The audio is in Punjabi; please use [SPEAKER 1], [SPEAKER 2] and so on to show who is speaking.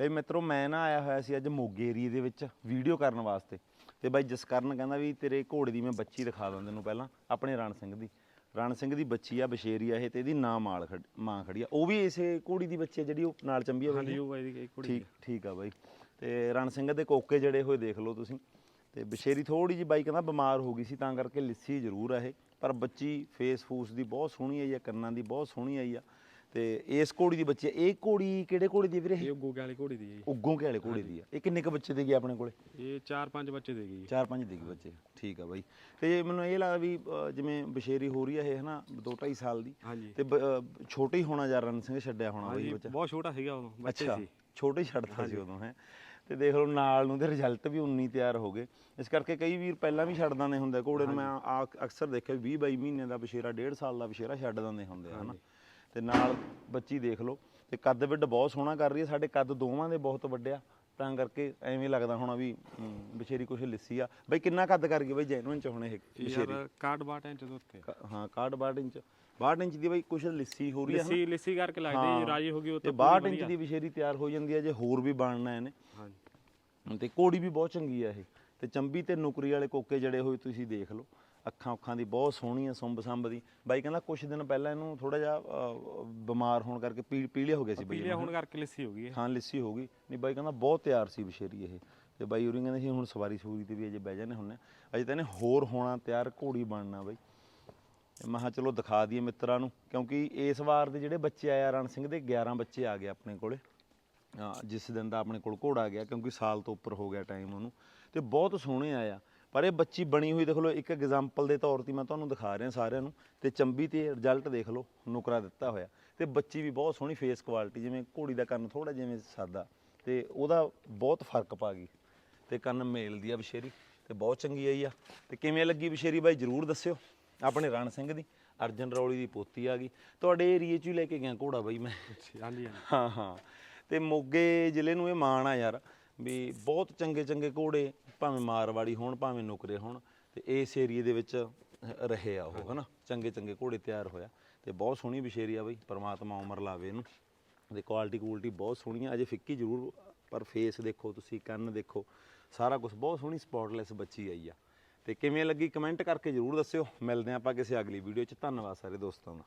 [SPEAKER 1] ਲੈ ਮਿੱਤਰੋ ਮੈਂ ਨਾ ਆਇਆ ਹੋਇਆ ਸੀ ਅੱਜ ਮੋਗੇ ਏਰੀਏ ਦੇ ਵਿੱਚ ਵੀਡੀਓ ਕਰਨ ਵਾਸਤੇ। ਤੇ ਬਾਈ ਜਸਕਰਨ ਕਹਿੰਦਾ ਵੀ ਤੇਰੇ ਘੋੜੇ ਦੀ ਮੈਂ ਬੱਚੀ ਦਿਖਾ ਦਾਂ ਤੈਨੂੰ ਪਹਿਲਾਂ ਆਪਣੇ ਰਣ ਸਿੰਘ ਦੀ। ਰਣ ਸਿੰਘ ਦੀ ਬੱਚੀ ਆ ਬਸ਼ੇਰੀ ਆ ਇਹ ਤੇ ਇਹਦੀ ਨਾਂ ਮਾਲ ਖੜ- ਮਾਂ ਖੜੀ ਆ। ਉਹ ਵੀ ਇਸੇ ਘੋੜੀ ਦੀ ਬੱਚੀ ਆ ਜਿਹੜੀ ਉਹ ਨਾਲ ਚੰਬੀ ਆ
[SPEAKER 2] ਹਾਂਜੀ ਉਹ ਬਾਈ ਦੀ ਕੁੜੀ
[SPEAKER 1] ਠੀਕ ਠੀਕ ਆ ਬਾਈ। ਤੇ ਰਣ ਸਿੰਘ ਦੇ ਕੋਕੇ ਜੜੇ ਹੋਏ ਦੇਖ ਲਓ ਤੁਸੀਂ। ਤੇ ਬਸ਼ੇਰੀ ਥੋੜੀ ਜੀ ਬਾਈ ਕਹਿੰਦਾ ਬਿਮਾਰ ਹੋ ਗਈ ਸੀ ਤਾਂ ਕਰਕੇ ਲਿੱਸੀ ਜ਼ਰੂਰ ਆ ਇਹ। ਪਰ ਬੱਚੀ ਫੇਸ ਫੂਸ ਦੀ ਬਹੁਤ ਸੋਹਣੀ ਆਈ ਆ ਕੰਨਾਂ ਦੀ ਬਹੁਤ ਸੋਹਣੀ ਆਈ ਆ। ਤੇ ਇਸ ਘੋੜੀ ਦੀ ਬੱਚੀ ਆ। ਇਹ ਘੋੜੀ ਕਿਹੜੇ ਘੋੜੀ ਦੀ ਆ ਵੀਰੇ?
[SPEAKER 2] ਇਹ ਗੋਗੇ ਵਾਲੀ ਘੋੜੀ ਦੀ ਹੈ
[SPEAKER 1] ਉੱਗੋਂ ਕੇ ਵਾਲੇ ਘੋੜੇ ਦੀ ਆ। ਇਹ ਕਿੰਨੇ ਕ ਬੱਚੇ ਦੇ ਗਏ ਆਪਣੇ ਕੋਲੇ?
[SPEAKER 2] ਜੀ। ਇਹ ਚਾਰ ਪੰਜ ਬੱਚੇ ਦੇ ਗਈ
[SPEAKER 1] ਚਾਰ ਪੰਜ ਦੇ ਗਏ ਬੱਚੇ। ਠੀਕ ਆ ਬਾਈ। ਤੇ ਮੈਨੂੰ ਇਹ ਲੱਗਦਾ ਵੀ ਅ, ਜਿਵੇਂ ਬਸ਼ੇਰੀ ਹੋ ਰਹੀ ਆ ਇਹ ਹਨਾ 2.5 ਸਾਲ ਦੀ।
[SPEAKER 2] ਹਾਂਜੀ।
[SPEAKER 1] ਤੇ ਬ- ਅ, ਛੋਟੇ ਹੀ ਹੋਣਾ ਜਾਂ ਰਣ ਸਿੰਘ ਛੱਡਿਆ ਹੋਣਾ ਬਾਈ
[SPEAKER 2] ਹਾਂਜੀ
[SPEAKER 1] ਬੱਚਾ?
[SPEAKER 2] ਬਹੁਤ ਛੋਟਾ ਸੀਗਾ ਉਦੋਂ ਬੱਚੇ
[SPEAKER 1] ਅੱਛਾ
[SPEAKER 2] ਸੀ।
[SPEAKER 1] ਛੋਟੇ ਹੀ ਛੱਡਦਾ ਸੀ ਉਦੋਂ ਹੈ। ਤੇ ਦੇਖ ਲਓ ਨਾਲ ਨੂੰ ਤੇ ਰਿਜ਼ਲਟ ਵੀ 19 ਤਿਆਰ ਹੋ ਗਏ। ਇਸ ਕਰਕੇ ਕਈ ਵੀਰ ਪਹਿਲਾਂ ਵੀ ਛੱਡ ਦਿੰਦੇ ਹੁੰਦੇ ਘੋੜੇ ਨੂੰ। ਮੈਂ ਆ ਅਕਸਰ ਦੇਖਿਆ 20 22 ਮਹੀਨੇ ਦਾ ਬਸ਼ੇਰਾ 1.5 ਸਾਲ ਦਾ ਬਸ਼ੇਰਾ ਛੱਡ ਦਿੰਦੇ ਹੁੰਦੇ ਆ ਹਨਾ। ਤੇ ਨਾਲ ਬੱਚੀ ਦੇਖ ਲਓ। ਤੇ ਕੱਦ ਵਿੱਡ ਬਹੁਤ ਸੋਹਣਾ ਕਰ ਰਹੀ ਹੈ। ਸਾਡੇ ਕੱਦ ਦੋਵਾਂ ਦੇ ਬਹੁਤ ਵੱਡੇ ਆ। ਤਾਂ ਕਰਕੇ ਐਵੇਂ ਲੱਗਦਾ ਹੋਣਾ ਵੀ ਬਸ਼ੇਰੀ ਕੁਛ ਲਿੱਸੀ ਆ। ਬਈ ਕਿੰਨਾ ਕੱਦ ਕਰ ਗਈ? ਬਈ ਜੈਨੂਨ ਚ ਹੁਣ ਇਹ ਬਸ਼ੇਰੀ
[SPEAKER 2] ਯਾਰ ਕਾਰਡ ਬਾਟ ਇੰਚ ਦੇ ਉੱਤੇ।
[SPEAKER 1] ਕ- ਹਾਂ 61 62 ਇੰਚ। 62 ਇੰਚ ਦੀ ਬਈ ਕੁਛ ਲਿੱਸੀ ਹੋ ਰਹੀ ਹੈ
[SPEAKER 2] ਲਿੱਸੀ ਲਿੱਸੀ ਕਰਕੇ ਲੱਗਦੀ
[SPEAKER 1] ਹਾਂ।
[SPEAKER 2] ਰਾਜੀ ਹੋ ਗਈ ਉਹ
[SPEAKER 1] ਤੇ
[SPEAKER 2] ਤਾਂ
[SPEAKER 1] 62 ਇੰਚ ਦੀ ਬਸ਼ੇਰੀ ਤਿਆਰ ਹੋ ਜਾਂਦੀ ਹੈ ਜੇ ਹੋਰ ਵੀ ਬਣਨਾ ਇਹਨੇ।
[SPEAKER 2] ਹਾਂਜੀ।
[SPEAKER 1] ਤੇ ਕੋੜੀ ਵੀ ਬਹੁਤ ਚੰਗੀ ਆ ਇਹ। ਤੇ ਚੰਬੀ ਤੇ ਨੁਕਰੀ ਵਾਲੇ ਕੋਕੇ ਜੜੇ ਹੋਏ ਤੁਸੀਂ ਦੇਖ ਲਓ। ਅੱਖਾਂ ਅੱਖਾਂ ਦੀ ਬਹੁਤ ਸੋਹਣੀ ਆ ਸੁੰਬ ਸੰਬ ਦੀ। ਬਾਈ ਕਹਿੰਦਾ ਕੁਝ ਦਿਨ ਪਹਿਲਾਂ ਇਹਨੂੰ ਥੋੜਾ ਜਿਹਾ ਬਿਮਾਰ ਹੋਣ ਕਰਕੇ ਪੀ- ਪੀਲੇ ਹੋ ਗਏ ਸੀ ਬਈ
[SPEAKER 2] ਪੀਲੇ ਹੁਣ ਕਰਕੇ ਲਿੱਸੀ ਹੋ ਗਈ ਇਹ।
[SPEAKER 1] ਹਾਂ ਲਿੱਸੀ ਹੋ ਗਈ। ਨਹੀਂ ਬਾਈ ਕਹਿੰਦਾ ਬਹੁਤ ਤਿਆਰ ਸੀ ਬਸ਼ੇਰੀ ਇਹ। ਤੇ ਬਾਈ ਉਰੀ ਕਹਿੰਦੇ ਸੀ ਹੁਣ ਸਵਾਰੀ ਸੂਰੀ ਤੇ ਵੀ ਅਜੇ ਬਹਿ ਜਾਣੇ ਹੁੰਨੇ ਅਜੇ ਤਾਂ ਇਹਨੇ ਹੋਰ ਹੋਣਾ ਤਿਆਰ ਘੋੜੀ ਬਣਨਾ ਬਾਈ। ਤੇ ਮੈਂ ਕਿਹਾ ਚਲੋ ਦਿਖਾ ਦਈਏ ਮਿੱਤਰਾਂ ਨੂੰ ਕਿਉਂਕਿ ਇਸ ਵਾਰ ਦੇ ਜਿਹੜੇ ਬੱਚੇ ਆਇਆ ਰਣ ਸਿੰਘ ਦੇ 11 ਬੱਚੇ ਆ ਗਏ ਆਪਣੇ ਕੋਲੇ। ਜਿਸ ਦਿਨ ਦਾ ਆਪਣੇ ਕੋਲ ਘੋੜਾ ਗਿਆ ਕਿਉਂਕਿ ਸਾਲ ਤੋਂ ਉੱਪਰ ਹੋ ਗਿਆ ਟਾਈਮ ਉਹਨੂੰ ਤੇ ਬਹੁਤ ਸੋਹਣੇ ਆਇਆ ਪਰ ਇਹ ਬੱਚੀ ਬਣੀ ਹੋਈ ਦੇਖ ਲਓ ਇੱਕ ਐਗਜ਼ਾਮਪਲ ਦੇ ਤੌਰ ਤੇ ਮੈਂ ਤੁਹਾਨੂੰ ਦਿਖਾ ਰਿਹਾ ਸਾਰਿਆਂ ਨੂੰ ਤੇ ਚੰਬੀ ਤੇ ਰਿਜ਼ਲਟ ਦੇਖ ਲਓ ਨੁਕਰਾ ਦਿੱਤਾ ਹੋਇਆ। ਤੇ ਬੱਚੀ ਵੀ ਬਹੁਤ ਸੋਹਣੀ ਫੇਸ ਕੁਆਲਿਟੀ ਜਿਵੇਂ ਘੋੜੀ ਦਾ ਕੰਨ ਥੋੜਾ ਜਿਵੇਂ ਸਾਦਾ ਤੇ ਉਹਦਾ ਬਹੁਤ ਫ਼ਰਕ ਪਾ ਗਈ। ਤੇ ਕੰਨ ਮੇਲ ਦੀ ਆ ਬਸ਼ੇਰੀ ਤੇ ਬਹੁਤ ਚੰਗੀ ਆਈ ਆ। ਤੇ ਕਿਵੇਂ ਲੱਗੀ ਬਸ਼ੇਰੀ ਬਾਈ ਜਰੂਰ ਦੱਸਿਓ ਆਪਣੇ ਰਣ ਸਿੰਘ ਦੀ ਅਰਜਨ ਰੌਲੀ ਦੀ ਪੋਤੀ ਆ ਗਈ। ਤੁਹਾਡੇ ਏਰੀਏ 'ਚ ਹੀ ਲੈ ਕੇ ਗਿਆ ਘੋੜਾ ਬਾਈ ਮੈਂ।
[SPEAKER 2] ਹਾਂਜੀ।
[SPEAKER 1] ਹਾਂ ਹਾਂ। ਤੇ ਮੋਗੇ ਜ਼ਿਲ੍ਹੇ ਨੂੰ ਇਹ ਮਾਣ ਆ ਯਾਰ ਵੀ ਬਹੁਤ ਚੰਗੇ ਚੰਗੇ ਘੋੜੇ ਭਾਵੇਂ ਮਾਰਵਾੜੀ ਹੋਣ, ਭਾਵੇਂ ਨੁਕਰੇ ਹੋਣ ਤੇ ਇਸ ਏਰੀਏ ਦੇ ਵਿੱਚ ਰਹੇ ਆ ਉਹ, ਹਨਾ? ਚੰਗੇ ਚੰਗੇ ਘੋੜੇ ਤਿਆਰ ਹੋਇਆ ਤੇ ਬਹੁਤ ਸੋਹਣੀ ਬਸ਼ੇਰੀ ਆ ਬਈ, ਪਰਮਾਤਮਾ ਉਮਰ ਲਾਵੇ ਇਹਨੂੰ। ਤੇ ਕੁਆਲਿਟੀ ਕੁਆਲਿਟੀ ਬਹੁਤ ਸੋਹਣੀ ਆ ਅਜੇ ਫਿੱਕੀ ਜ਼ਰੂਰ, ਪਰ ਫੇਸ ਦੇਖੋ ਤੁਸੀਂ, ਕੰਨ ਦੇਖੋ, ਸਾਰਾ ਕੁਝ ਬਹੁਤ ਸੋਹਣੀ ਸਪੌਟਲੈਸ ਬੱਚੀ ਆਈ ਆ। ਤੇ ਕਿਵੇਂ ਲੱਗੀ ਕਮੈਂਟ ਕਰਕੇ ਜ਼ਰੂਰ ਦੱਸਿਓ। ਮਿਲਦੇ ਹਾਂ ਆਪਾਂ ਕਿਸੇ ਅਗਲੀ ਵੀਡੀਓ 'ਚ। ਧੰਨਵਾਦ ਸਾਰੇ ਦੋਸਤਾਂ ਦਾ।